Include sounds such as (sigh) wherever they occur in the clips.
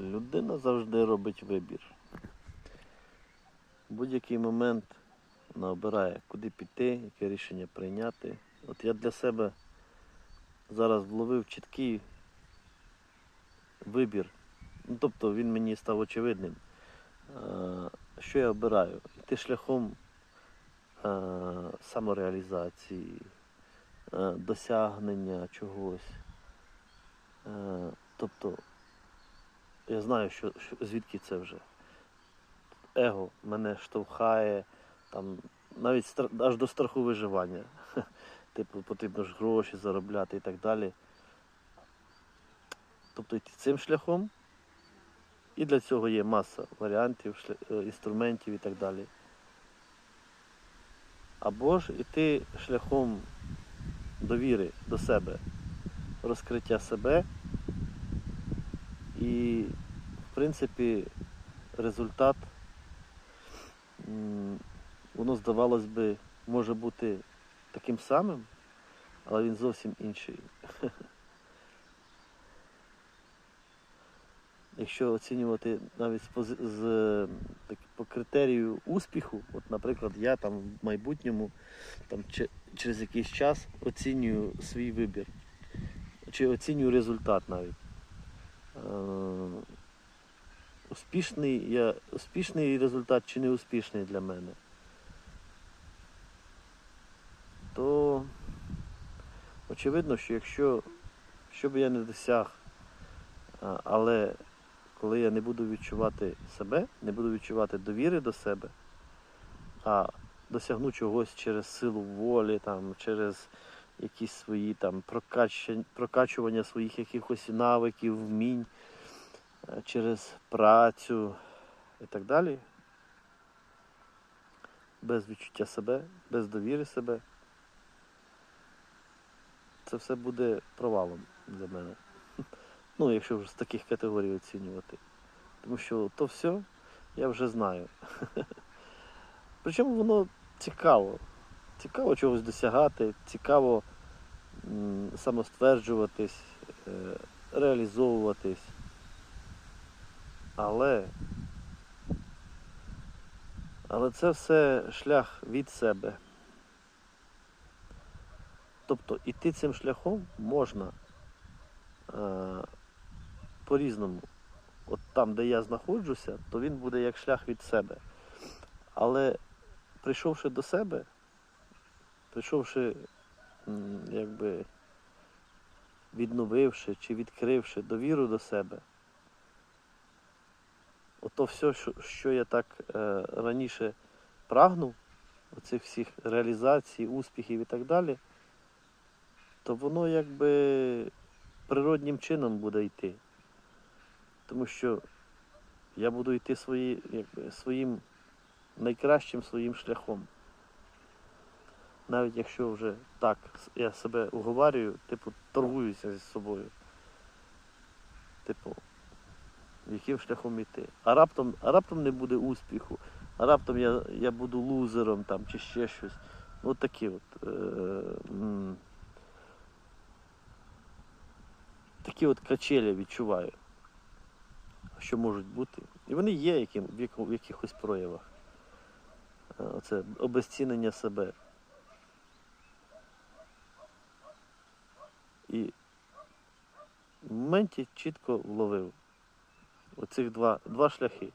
Людина завжди робить вибір. В будь-який момент вона обирає, куди піти, яке рішення прийняти. От я для себе зараз вловив чіткий вибір. Ну, тобто він мені став очевидним. Е, Що я обираю? Йти шляхом е, самореалізації, е, досягнення чогось. Тобто я знаю, що, що звідки це вже. Его мене штовхає, там, навіть стра- аж до страху виживання. (laughs) Типу, потрібно ж гроші заробляти і так далі. Тобто йти цим шляхом. І для цього є маса варіантів, е, інструментів і так далі. Або ж іти шляхом довіри до себе, розкриття себе. І, в принципі, результат, воно, здавалось би, може бути таким самим, але він зовсім інший. (laughs) Якщо оцінювати навіть з, е, так, по критерію успіху, от, наприклад, я там в майбутньому там, че- через якийсь час оцінюю свій вибір, чи оцінюю результат навіть. Е, Успішний, я, успішний результат чи не успішний для мене, то очевидно, що якщо що би я не досяг, але коли я не буду відчувати себе, не буду відчувати довіри до себе, а досягну чогось через силу волі, там, через якісь свої там прокачування своїх якихось навиків, вмінь, е, через працю і так далі. Без відчуття себе, без довіри себе. Це все буде провалом для мене. (laughs) Ну, якщо вже з таких категорій оцінювати. Тому що то все я вже знаю. (laughs) Причому воно цікаво. Цікаво чогось досягати, цікаво самостверджуватись, е, реалізовуватись. Але, але це все шлях від себе. Тобто іти цим шляхом можна е, по-різному. От там, де я знаходжуся, то він буде як шлях від себе. Але прийшовши до себе, прийшовши, якби відновивши чи відкривши довіру до себе, ото все, що, я так е, раніше прагнув, оцих всіх реалізацій, успіхів і так далі, то воно якби природнім чином буде йти. Тому що я буду йти свої, якби, своїм найкращим своїм шляхом. Навіть якщо вже так я себе уговарюю, типу, торгуюся зі собою. Типу, яким шляхом йти. А раптом, а раптом не буде успіху, а раптом я, я буду лузером там, чи ще щось. Ну, такі от. Е, такі от качелі відчуваю, що можуть бути. І вони є яким, в, якихось проявах. Е, Оце обезцінення себе. І в моменті чітко вловив оцих два, два шляхи.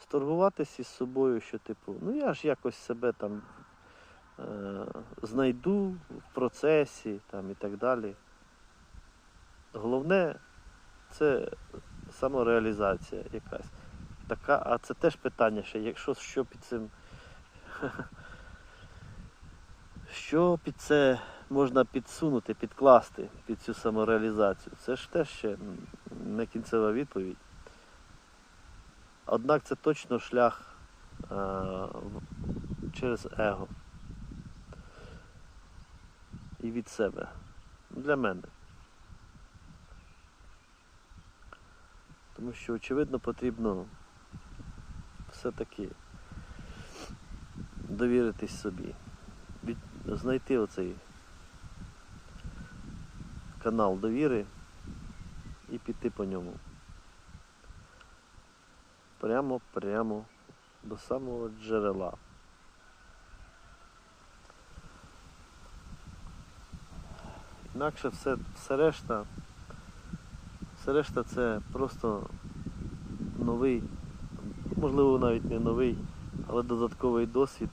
Сторгуватися із собою, що типу, ну я ж якось себе там е, знайду в процесі там, і так далі. Головне це самореалізація якась. Така, а це теж питання ще, якщо що під цим. Що під це можна підсунути, підкласти під цю самореалізацію? Це ж теж ще не кінцева відповідь. Однак це точно шлях е, через его і від себе. Для мене. Тому що, очевидно, потрібно все-таки довіритись собі, знайти оцей канал довіри і піти по ньому. Прямо, прямо до самого джерела. Інакше все, все решта, все решта це просто новий, можливо навіть не новий, але додатковий досвід,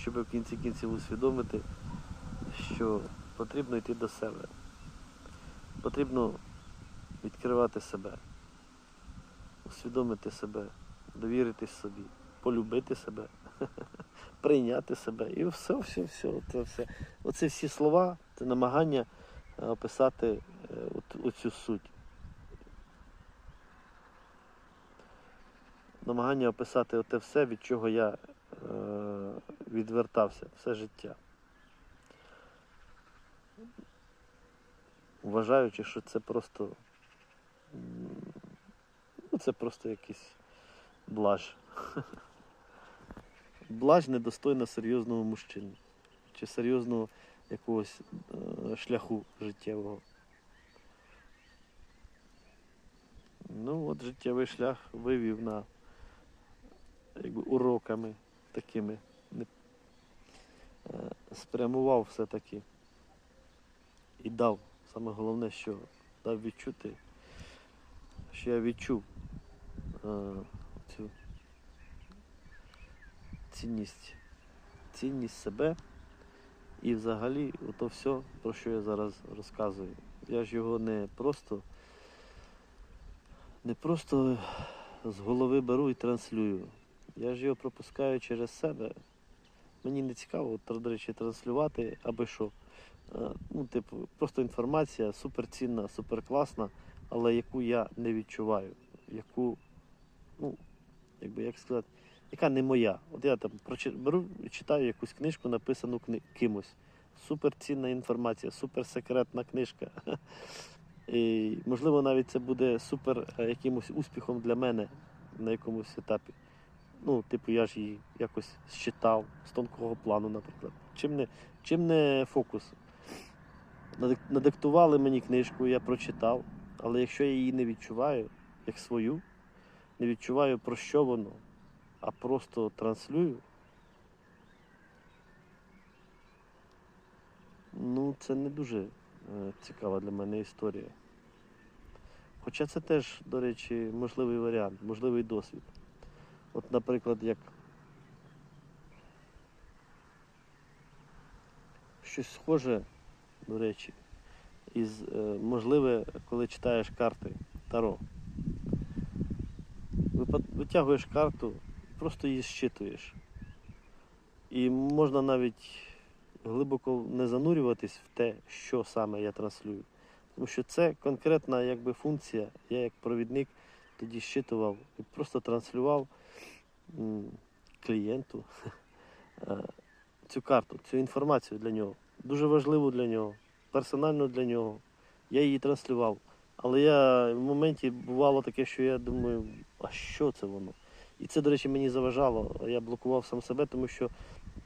щоб в кінці кінців усвідомити, що потрібно йти до себе. Потрібно відкривати себе, усвідомити себе, довіритись собі, полюбити себе, (laughs) прийняти себе. І все, все, все. Це все. Оце всі слова, це намагання е, описати е, оцю суть. Намагання описати оте все, від чого я е, відвертався все життя. Вважаючи, що це просто ну, це просто якийсь блажь. (laughs) Блажь недостойна серйозного мужчини чи серйозного якогось е, шляху життєвого. Ну от життєвий шлях вивів на якби, уроками такими. Спрямував все-таки і дав. Саме головне, що дав відчути, що я відчув е, цю цінність, цінність себе і взагалі ото все, про що я зараз розказую. Я ж його не просто не просто з голови беру і транслюю. Я ж його пропускаю через себе. Мені не цікаво, до речі, транслювати, аби що. Е, Ну, типу, просто інформація суперцінна, суперкласна, але яку я не відчуваю, яку, ну, якби як сказати, яка не моя. От я там беру читаю якусь книжку, написану кимось. Суперцінна інформація, суперсекретна книжка. (laughs) І, можливо, навіть це буде супер е, якимось успіхом для мене на якомусь етапі. Ну, типу, я ж її якось считав з тонкого плану, наприклад. Чим не, чим не фокус? Надиктували мені книжку, я прочитав, але якщо я її не відчуваю як свою, не відчуваю про що воно, а просто транслюю, ну це не дуже е, цікава для мене історія. Хоча це теж, до речі, можливий варіант, можливий досвід. От, наприклад, як щось схоже, до речі, із е, можливе, коли читаєш карти Таро. Витягуєш карту, просто її зчитуєш. І можна навіть глибоко не занурюватись в те, що саме я транслюю. Тому що це конкретна якби, функція. Я як провідник тоді щитував і просто транслював клієнту е, цю карту, цю інформацію для нього. Дуже важливу для нього, персонально для нього. Я її транслював. Але я в моменті бувало таке, що я думаю, а що це воно? І це, до речі, мені заважало. Я блокував сам себе, тому що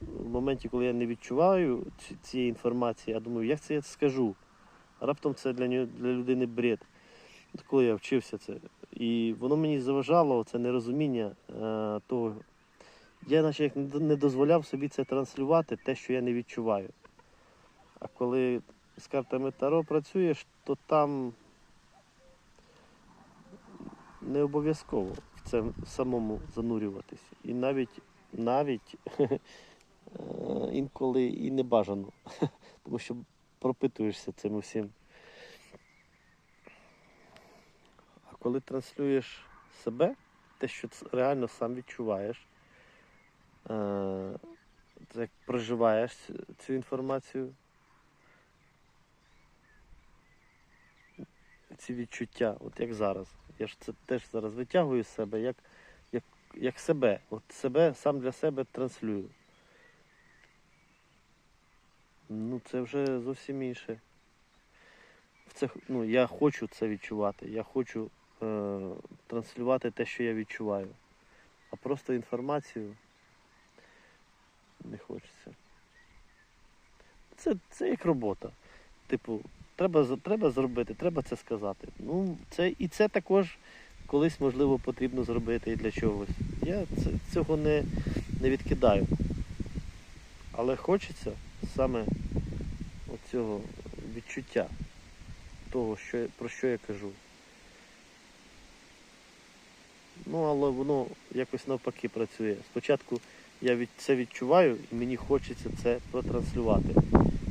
в моменті, коли я не відчуваю ці- цієї інформації, я думаю, як це я скажу? Раптом це для для людини бред. Коли я вчився це. І воно мені заважало, це нерозуміння е, того. Я наче як не дозволяв собі це транслювати, те, що я не відчуваю. А коли з картами Таро працюєш, то там не обов'язково в це самому занурюватись. І навіть навіть (laughs) е, інколи і не бажано, (laughs) тому що пропитуєшся цим усім. А коли транслюєш себе, те, що реально сам відчуваєш, е, як проживаєш цю інформацію, ці відчуття, от як зараз. Я ж це теж зараз витягую з себе, як, як, як себе. От себе сам для себе транслюю. Ну, це вже зовсім інше. Це, ну, я хочу це відчувати. Я хочу е, транслювати те, що я відчуваю. А просто інформацію не хочеться. Це, це як робота. Типу, треба, треба зробити, треба це сказати. Ну, це, і це також колись, можливо, потрібно зробити і для чогось. Я це, цього не, не відкидаю. Але хочеться саме оцього відчуття того, що, про що я кажу. Ну, але воно якось навпаки працює. Спочатку я від, це відчуваю і мені хочеться це протранслювати.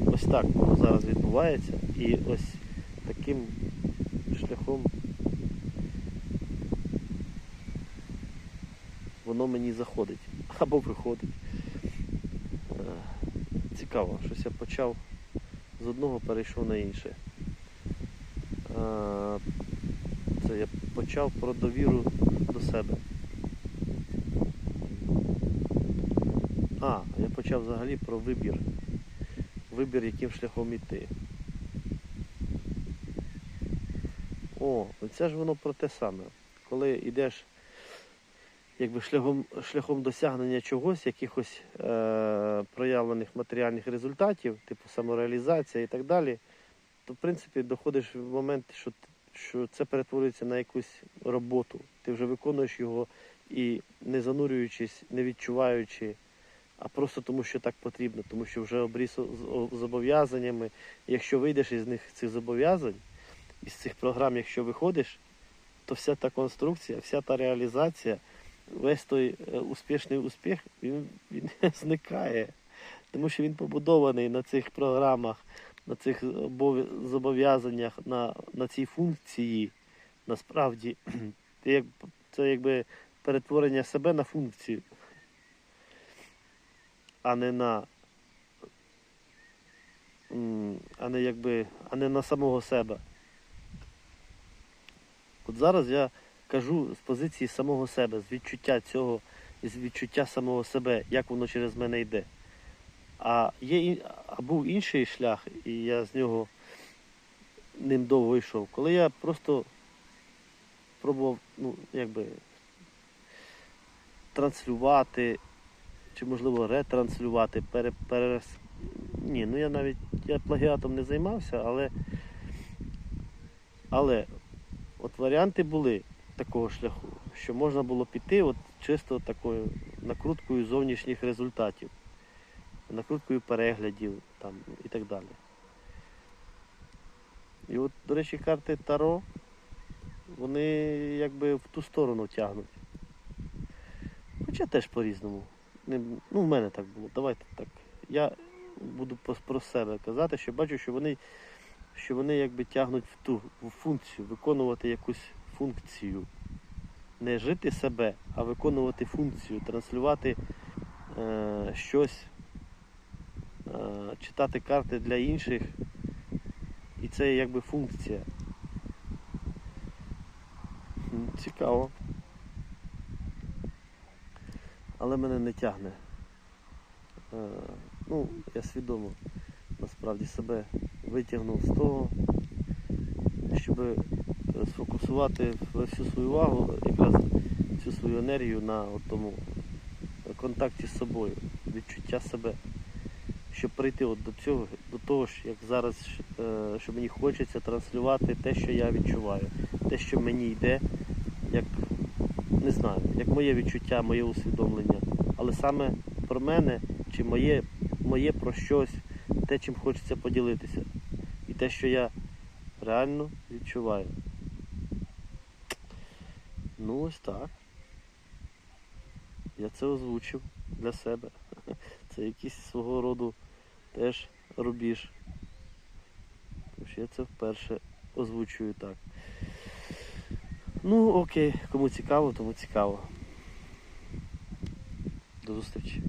Ось так воно зараз відбувається. І ось таким шляхом воно мені заходить або виходить. Е, Цікаво, щось я почав з одного, перейшов на інше. Е, Це я почав про довіру до себе. А, я почав взагалі про вибір. Вибір, яким шляхом іти. О, це ж воно про те саме. Коли йдеш якби шляхом, шляхом досягнення чогось, якихось е, проявлених матеріальних результатів, типу самореалізація і так далі, то в принципі доходиш в момент, що, що це перетворюється на якусь роботу. Ти вже виконуєш його і не занурюючись, не відчуваючи, а просто тому, що так потрібно, тому що вже обріз зобов'язаннями. Якщо вийдеш із них цих зобов'язань, із цих програм, якщо виходиш, то вся та конструкція, вся та реалізація, весь той е, успішний успіх, він, він (laughs) зникає. Тому що він побудований на цих програмах, на цих зобов'язаннях, на, на цій функції. Насправді, (clears throat) ти як, це якби перетворення себе на функцію, а не на. А не якби, а не на самого себе. От зараз я кажу з позиції самого себе, з відчуття цього, з відчуття самого себе, як воно через мене йде. А є а був інший шлях, і я з нього ним довго йшов. Коли я просто пробував, ну, якби транслювати, чи можливо ретранслювати, пере. Ні, ну я навіть я плагіатом не займався, але, але от варіанти були такого шляху, що можна було піти от чисто такою накруткою зовнішніх результатів, накруткою переглядів там, і так далі. І от, до речі, карти Таро, вони якби в ту сторону тягнуть. Хоча теж по-різному. Ну, в мене так було. Давайте так. Я буду про себе казати, що бачу, що вони, що вони якби тягнуть в ту в функцію, виконувати якусь функцію. Не жити себе, а виконувати функцію, транслювати е, щось, е, читати карти для інших. І це якби функція. Цікаво. Але мене не тягне. Е, ну, я свідомо насправді себе витягнув з того, щоб сфокусувати всю свою увагу, якраз всю свою енергію на тому контакті з собою, відчуття себе. Щоб прийти от до цього, до того ж, як зараз, е, що мені хочеться транслювати те, що я відчуваю, те, що мені йде, не знаю, як моє відчуття, моє усвідомлення. Але саме про мене чи моє, моє про щось, те, чим хочеться поділитися. І те, що я реально відчуваю. Ну ось так. Я це озвучив для себе. Це якийсь свого роду теж рубіж. Тож я це вперше озвучую так. Ну окей, кому цікаво, тому цікаво. До зустрічі.